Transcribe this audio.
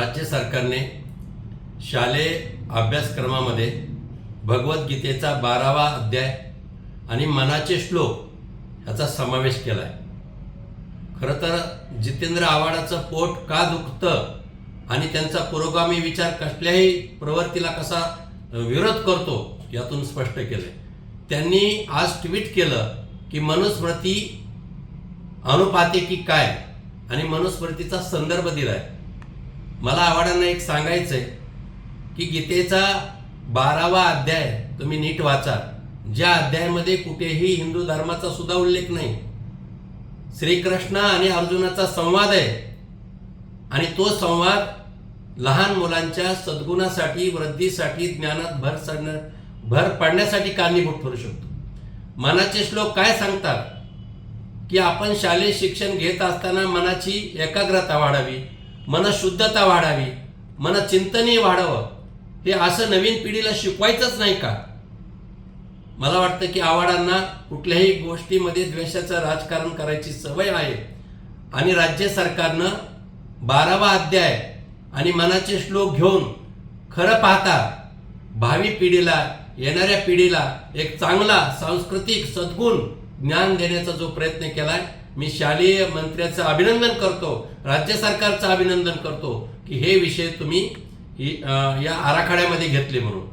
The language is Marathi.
राज्य सरकारने शालेय अभ्यासक्रमामध्ये भगवद्गीतेचा बारावा अध्याय आणि मनाचे श्लोक ह्याचा समावेश केला आहे खरं तर जितेंद्र आव्हाडाचं पोट का दुखतं आणि त्यांचा पुरोगामी विचार कसल्याही प्रवृत्तीला कसा विरोध करतो यातून स्पष्ट केले त्यांनी आज ट्विट केलं की मनुस्मृती अनुपातिकी काय आणि मनुस्मृतीचा संदर्भ दिलाय. मला आव्हाडांना एक सांगायचंय की गीतेचा बारावा अध्याय तुम्ही नीट वाचा. ज्या अध्यायामध्ये कुठेही हिंदू धर्माचा सुद्धा उल्लेख नाही. श्रीकृष्ण आणि अर्जुनाचा संवाद आहे. आणि तो संवाद लहान मुलांच्या सद्गुणासाठी वृद्धीसाठी ज्ञानात भर चढण्या भर पडण्यासाठी कारणीभूत ठरू शकतो. मनाचे श्लोक काय सांगतात? की आपण शालेय शिक्षण घेत असताना मनाची एकाग्रता वाढावी. मनशुद्धता वाढावी मनचिंतनही वाढावं. हे असं नवीन पिढीला शिकवायचंच नाही का? मला वाटतं की आव्हाडांना कुठल्याही गोष्टीमध्ये द्वेषाचं राजकारण करायची सवय आहे. आणि राज्य सरकारनं बारावा अध्याय आणि मनाचे श्लोक घेऊन खरं पाहता भावी पिढीला येणाऱ्या पिढीला एक चांगला सांस्कृतिक सद्गुण ज्ञान देण्याचा जो प्रयत्न केलाय मी शालेय मंत्र्याचं अभिनंदन करतो राज्य सरकारचं अभिनंदन करतो की हे विषय तुम्ही या आराखड्यामध्ये घेतले म्हणून.